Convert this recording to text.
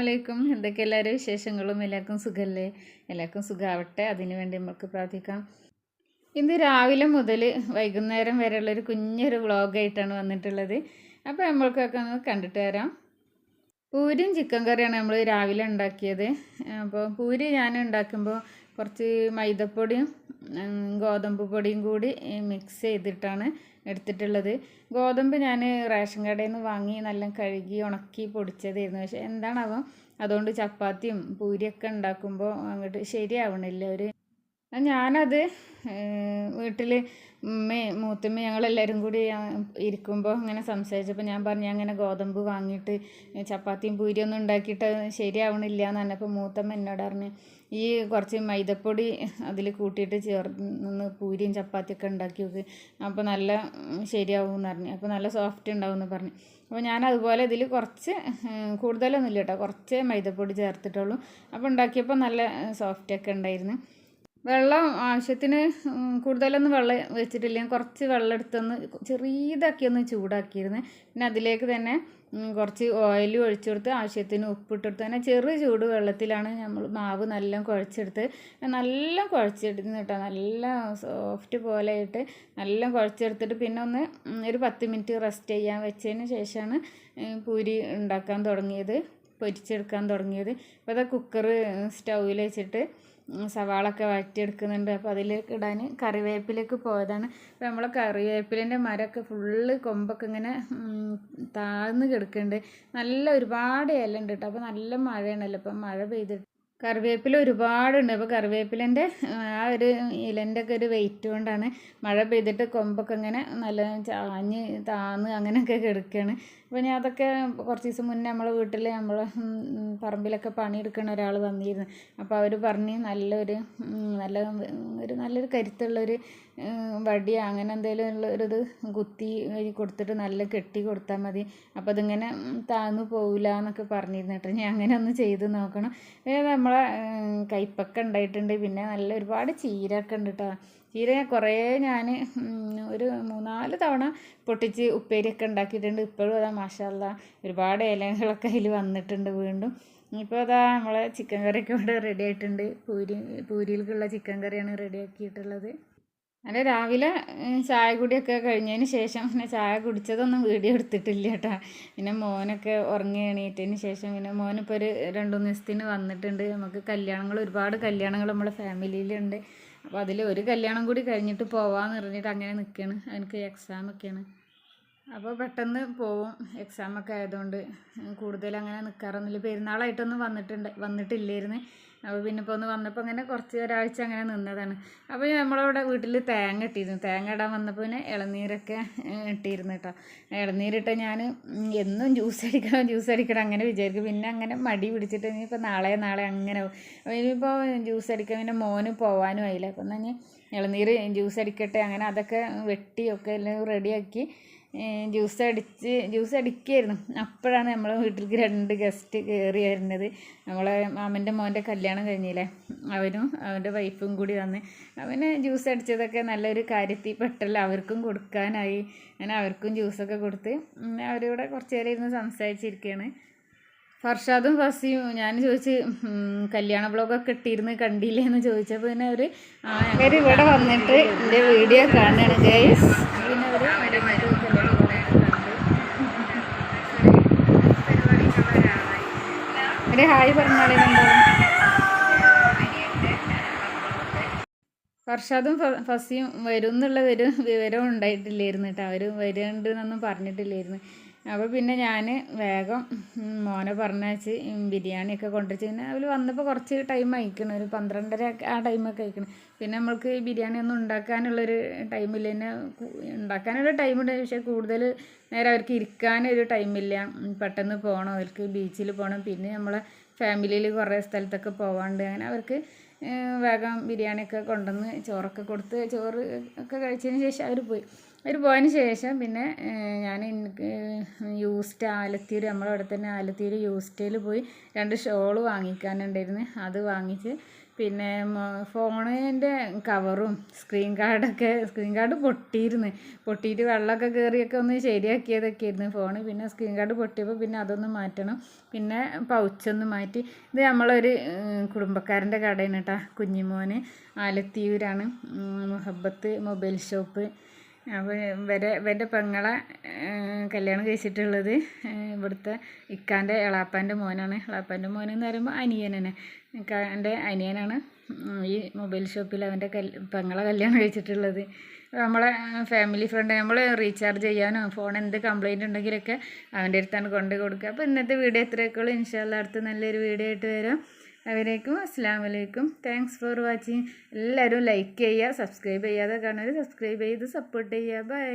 അലൈക്കും എന്തൊക്കെ എല്ലാവരും വിശേഷങ്ങളും? എല്ലാവർക്കും സുഖമല്ലേ എല്ലാവർക്കും സുഖമാവട്ടെ അതിനു വേണ്ടി നമുക്ക് പ്രാർത്ഥിക്കാം. ഇന്ന് രാവിലെ മുതൽ വൈകുന്നേരം വരെയുള്ളൊരു കുഞ്ഞൊരു വ്ളോഗായിട്ടാണ് വന്നിട്ടുള്ളത്. അപ്പോൾ നമ്മൾക്കൊക്കെ ഒന്ന് കണ്ടിട്ട് വരാം. പൂരിയും ചിക്കൻ കറിയാണ് നമ്മൾ രാവിലെ ഉണ്ടാക്കിയത്. അപ്പോൾ പൂരി ഞാൻ ഉണ്ടാക്കുമ്പോൾ കുറച്ച് മൈദപ്പൊടിയും ഗോതമ്പ് പൊടിയും കൂടി മിക്സ് ചെയ്തിട്ടാണ് എടുത്തിട്ടുള്ളത്. ഗോതമ്പ് ഞാൻ റേഷൻ കടയിൽ നിന്ന് വാങ്ങി നല്ല കഴുകി ഉണക്കി പൊടിച്ചതായിരുന്നു. പക്ഷെ എന്താണാവോ അതുകൊണ്ട് ചപ്പാത്തിയും പൂരിയൊക്കെ ഉണ്ടാക്കുമ്പോൾ അങ്ങോട്ട് ശരിയാവണില്ല. ഒരു ഞാനത് വീട്ടിൽ ഉമ്മയും മൂത്തമ്മ ഞങ്ങളെല്ലാവരും കൂടി ഇരിക്കുമ്പോൾ ഇങ്ങനെ സംസാരിച്ചപ്പോൾ ഞാൻ പറഞ്ഞു അങ്ങനെ ഗോതമ്പ് വാങ്ങിയിട്ട് ചപ്പാത്തിയും പൂരിയൊന്നും ഉണ്ടാക്കിയിട്ട് ശരിയാവണില്ല എന്ന് പറഞ്ഞപ്പോൾ മൂത്തമ്മ എന്നോട് പറഞ്ഞ് ഈ കുറച്ച് മൈദപ്പൊടി അതിൽ കൂട്ടിയിട്ട് ചേർന്ന് പൂരിയും ചപ്പാത്തിയൊക്കെ ഉണ്ടാക്കി നോക്ക്. അപ്പോൾ നല്ല ശരിയാവും എന്ന് പറഞ്ഞു. അപ്പോൾ നല്ല സോഫ്റ്റ് ഉണ്ടാവും എന്ന് പറഞ്ഞു. അപ്പോൾ ഞാൻ അതുപോലെ ഇതിൽ കുറച്ച് കൂടുതലൊന്നുമില്ല കേട്ടോ. കുറച്ച് മൈദപ്പൊടി ചേർത്തിട്ടുള്ളൂ. അപ്പോൾ ഉണ്ടാക്കിയപ്പോൾ നല്ല സോഫ്റ്റൊക്കെ ഉണ്ടായിരുന്നു. വെള്ളം ആവശ്യത്തിന് കൂടുതലൊന്നും വെള്ളം വെച്ചിട്ടില്ല. ഞാൻ കുറച്ച് വെള്ളം എടുത്തൊന്ന് ചെറിയതാക്കി ഒന്ന് ചൂടാക്കിയിരുന്നു. പിന്നെ അതിലേക്ക് തന്നെ കുറച്ച് ഓയിൽ ഒഴിച്ചു കൊടുത്ത് ആവശ്യത്തിന് ഉപ്പിട്ടെടുത്ത് തന്നെ ചെറു ചൂട് വെള്ളത്തിലാണ് നമ്മൾ മാവ് നല്ല കുഴച്ചെടുത്ത് നല്ല കുഴച്ചെടുത്ത് കേട്ടോ. നല്ല സോഫ്റ്റ് പോലെ ആയിട്ട് നല്ല കുഴച്ചെടുത്തിട്ട് പിന്നെ ഒന്ന് ഒരു പത്ത് മിനിറ്റ് റെസ്റ്റ് ചെയ്യാൻ വെച്ചതിന് ശേഷമാണ് പൂരി ഉണ്ടാക്കാൻ തുടങ്ങിയത് പൊരിച്ചെടുക്കാൻ തുടങ്ങിയത്. അപ്പോൾ അത് കുക്കർ സ്റ്റൗവിൽ വെച്ചിട്ട് ഉം, സവാളൊക്കെ വഴറ്റിയെടുക്കുന്നുണ്ട് അപ്പോൾ അതിലേക്ക് ഇടാൻ കറിവേപ്പിലേക്ക് പോയതാണ്. അപ്പോൾ നമ്മൾ കറിവേപ്പിലേന്റെ മരമൊക്കെ ഫുള്ള് കൊമ്പൊക്കെ ഇങ്ങനെ താഴ്ന്ന് കിടക്കുന്നുണ്ട്. നല്ല ഒരുപാട് ഇല ഉണ്ട് കേട്ടോ. അപ്പോൾ നല്ല മഴയാണല്ലോ. അപ്പം മഴ പെയ്തിട്ട് കറിവേപ്പില ഒരുപാടുണ്ട്. അപ്പോൾ കറിവേപ്പിലന്റെ ആ ഒരു ഇലന്റെ ഒക്കെ ഒരു വെയിറ്റ് കൊണ്ടാണ് മഴ പെയ്തിട്ട് കൊമ്പൊക്കെ ഇങ്ങനെ നല്ല ചാഞ്ഞ് താന്ന് അങ്ങനെയൊക്കെ കിടക്കുകയാണ് ഞാൻ അതൊക്കെ കുറച്ച് ദിവസം മുന്നേ നമ്മളെ വീട്ടിൽ നമ്മൾ പറമ്പിലൊക്കെ പണിയെടുക്കുന്ന ഒരാൾ വന്നിരുന്നു. അപ്പോൾ അവർ പറഞ്ഞ് നല്ലൊരു നല്ല ഒരു നല്ലൊരു കരുത്തുള്ളൊരു വടി അങ്ങനെ എന്തെങ്കിലും ഉള്ള ഒരു ഇത് കുത്തി കൊടുത്തിട്ട് നല്ല കെട്ടി കൊടുത്താൽ മതി. അപ്പോൾ അതിങ്ങനെ താഴ്ന്നു പോവില്ല എന്നൊക്കെ പറഞ്ഞിരുന്നു കേട്ടോ. ഞാൻ അങ്ങനെ ഒന്ന് ചെയ്ത് നോക്കണം. പിന്നെ നമ്മളെ ഉം, കയ്പക്ക ഉണ്ടായിട്ടുണ്ട്. പിന്നെ നല്ല ഒരുപാട് ചീരൊക്കെ ഉണ്ട് കേട്ടോ. ചീര കുറേ ഞാൻ ഒരു മൂന്നാൽ തവണ പൊട്ടിച്ച് ഉപ്പേരിയൊക്കെ ഉണ്ടാക്കിയിട്ടുണ്ട്. ഇപ്പോഴും അതാ മാഷല്ല ഒരുപാട് ഇലകളൊക്കെ അതിൽ വന്നിട്ടുണ്ട് വീണ്ടും. ഇപ്പോൾ അതാ നമ്മളെ ചിക്കൻ കറിയൊക്കെ ഇവിടെ റെഡി ആയിട്ടുണ്ട്. പൂരി പൂരിയിലേക്കുള്ള ചിക്കൻ കറിയാണ് റെഡി ആക്കിയിട്ടുള്ളത്. അല്ല രാവിലെ ചായ കുടിയൊക്കെ കഴിഞ്ഞതിന് ശേഷം പിന്നെ ചായ കുടിച്ചതൊന്നും വീഡിയോ എടുത്തിട്ടില്ല കേട്ടോ. പിന്നെ മോനൊക്കെ ഉറങ്ങി എണീറ്റതിന് ശേഷം പിന്നെ മോനിപ്പോൾ ഒരു രണ്ടു ദിവസത്തിന് വന്നിട്ടുണ്ട്. നമുക്ക് കല്യാണങ്ങൾ ഒരുപാട് കല്യാണങ്ങൾ നമ്മുടെ ഫാമിലിയിലുണ്ട് അപ്പോൾ അതിൽ ഒരു കല്യാണം കൂടി കഴിഞ്ഞിട്ട് പോവാന്ന് പറഞ്ഞിട്ട് അങ്ങനെ നിൽക്കുകയാണ് എനിക്ക് എക്സാം ഒക്കെയാണ്. അപ്പോൾ പെട്ടെന്ന് പോവും. എക്സാമൊക്കെ ആയതുകൊണ്ട് കൂടുതൽ അങ്ങനെ നിൽക്കാറൊന്നുമില്ല പെരുന്നാളായിട്ടൊന്നും വന്നിട്ടുണ്ട് വന്നിട്ടില്ലായിരുന്നു. അപ്പോൾ പിന്നെ ഇപ്പോൾ ഒന്ന് വന്നപ്പോൾ അങ്ങനെ കുറച്ച് ഒരാഴ്ച അങ്ങനെ നിന്നതാണ്. അപ്പോൾ നമ്മളവിടെ വീട്ടിൽ തേങ്ങ ഇട്ടിരുന്നു. തേങ്ങ ഇടാൻ വന്നപ്പോൾ പിന്നെ ഇളനീരൊക്കെ ഇട്ടിരുന്നു കേട്ടോ ഇളനീരിട്ട് ഞാൻ എന്നും ജ്യൂസ് അടിക്കണം ജ്യൂസ് അടിക്കണം അങ്ങനെ വിചാരിക്കും. പിന്നെ അങ്ങനെ മടി പിടിച്ചിട്ട് ഇനിയിപ്പോൾ നാളെ നാളെ അങ്ങനെ ആവും. ഇനിയിപ്പോൾ ജ്യൂസ് അടിക്കാൻ പിന്നെ മോന് പോവാനും ആയില്ല. അപ്പം തന്നെ ഇളനീർ ജ്യൂസ് അടിക്കട്ടെ അങ്ങനെ അതൊക്കെ വെട്ടിയൊക്കെ എല്ലാം റെഡിയാക്കി ജ്യൂസ് അടിച്ച് ജ്യൂസ് അടിക്കുകയായിരുന്നു അപ്പോഴാണ് നമ്മളെ വീട്ടിലേക്ക് രണ്ട് ഗസ്റ്റ് കയറി വരുന്നത്. നമ്മളെ മാമന്റെ മോന്റെ കല്യാണം കഴിഞ്ഞില്ലേ? അവനും അവന്റെ വൈഫും കൂടി വന്ന് അവന് ജ്യൂസ് അടിച്ചതൊക്കെ നല്ലൊരു കാര്യത്തിൽ പെട്ടല്ല. അവർക്കും കൊടുക്കാനായി. അങ്ങനെ അവർക്കും ജ്യൂസൊക്കെ കൊടുത്ത് അവരിവിടെ കുറച്ച് നേരം ഇരുന്ന് സംസാരിച്ചിരിക്കുകയാണ്. ഫർഷാദും ഫസിയും ഞാൻ ചോദിച്ച് കല്യാണ ബ്ലോഗൊക്കെ ഇട്ടിരുന്ന് കണ്ടില്ലേ എന്ന് ചോദിച്ചപ്പോൾ പിന്നെ അവർ അവർ ഇവിടെ വന്നിട്ട് എന്റെ വീഡിയോ കാണുകയാണ് ഗൈസ് പിന്നെ അവർ ഒരു ഹായ് പറഞ്ഞാളെ ഫർഷാദും ഫസിയും വരും എന്നുള്ള ഒരു വിവരം ഉണ്ടായിട്ടില്ലായിരുന്നു കേട്ടോ. അവർ വരുന്നുണ്ട് എന്നൊന്നും പറഞ്ഞിട്ടില്ലായിരുന്നു. അപ്പോൾ പിന്നെ ഞാൻ വേഗം മോനെ പറഞ്ഞയച്ച് ഉം, ബിരിയാണിയൊക്കെ കൊണ്ടുവച്ച് പിന്നെ അവർ വന്നപ്പോൾ കുറച്ച് ടൈം അയക്കണം ഒരു പന്ത്രണ്ടര ആ ടൈമൊക്കെ അയക്കണം പിന്നെ നമ്മൾക്ക് ബിരിയാണി ഒന്നും ഉണ്ടാക്കാനുള്ളൊരു ടൈമില്ല പിന്നെ ഉണ്ടാക്കാനുള്ള ടൈമുണ്ട് പക്ഷേ കൂടുതൽ നേരം അവർക്ക് ഇരിക്കാനൊരു ടൈമില്ല പെട്ടെന്ന് പോകണം അവർക്ക് ബീച്ചിൽ പോകണം പിന്നെ നമ്മളെ ഫാമിലിയിൽ കുറേ സ്ഥലത്തൊക്കെ പോകാണ്ട് അങ്ങനെ അവർക്ക് വേഗം ബിരിയാണിയൊക്കെ കൊണ്ടുവന്ന് ചോറൊക്കെ കൊടുത്ത് ചോറ് ഒക്കെ കഴിച്ചതിന് ശേഷം അവർ പോയി. അവർ പോയതിന് ശേഷം പിന്നെ ഞാൻ എനിക്ക് യൂസ്റ്റ് ആലത്തീര് നമ്മളവിടെ തന്നെ ആലത്തീര് യൂസ്റ്റയിൽ പോയി രണ്ട് ഷോൾ വാങ്ങിക്കാനുണ്ടായിരുന്നു. അത് വാങ്ങിച്ച് പിന്നെ ഫോണിന്റെ കവറും സ്ക്രീൻ കാർഡൊക്കെ സ്ക്രീൻ കാർഡ് പൊട്ടിയിരുന്നു. പൊട്ടിയിട്ട് വെള്ളമൊക്കെ കയറിയൊക്കെ ഒന്ന് ശരിയാക്കിയതൊക്കെ ആയിരുന്നു ഫോൺ പിന്നെ സ്ക്രീൻ കാർഡ് പൊട്ടിയപ്പോൾ പിന്നെ അതൊന്ന് മാറ്റണം. പിന്നെ പൗച്ചൊന്ന് മാറ്റി. ഇത് നമ്മളൊരു കുടുംബക്കാരന്റെ കടയാണ് കേട്ടോ കുഞ്ഞിമോന് ആലത്തിയൂരാണ് മുഹബത്ത് മൊബൈൽ ഷോപ്പ്. അപ്പോൾ ഇവരെ ഇവന്റെ പെങ്ങളെ കല്യാണം കഴിച്ചിട്ടുള്ളത് ഇവിടുത്തെ ഇക്കാന്റെ എളാപ്പാന്റെ മോനാണ്. എളാപ്പാന്റെ മോൻ എന്ന് പറയുമ്പോൾ അനിയനാണ് ഇക്കാന്റെ അനിയനാണ്. ഈ മൊബൈൽ ഷോപ്പിൽ അവന്റെ കൽ പെങ്ങളെ കല്യാണം കഴിച്ചിട്ടുള്ളത്. നമ്മളെ ഫാമിലി ഫ്രണ്ട് നമ്മൾ റീചാർജ് ചെയ്യാനോ ഫോൺ എന്ത് കംപ്ലൈന്റ് ഉണ്ടെങ്കിലൊക്കെ അവന്റെ അടുത്താണ് കൊണ്ട് കൊടുക്കുക. അപ്പോൾ ഇന്നത്തെ വീഡിയോ എത്രയൊക്കെയുള്ളൂ ഇൻഷാല്ല അടുത്ത് നല്ലൊരു വീഡിയോ ആയിട്ട് വരാം. അവരേക്കും അസ്സാം വലൈക്കും താങ്ക്സ് ഫോർ വാച്ചിങ് എല്ലാവരും ലൈക്ക് ചെയ്യുക സബ്സ്ക്രൈബ് ചെയ്യാതെ കാണാൻ സബ്സ്ക്രൈബ് ചെയ്ത് സപ്പോർട്ട് ചെയ്യുക. ബൈ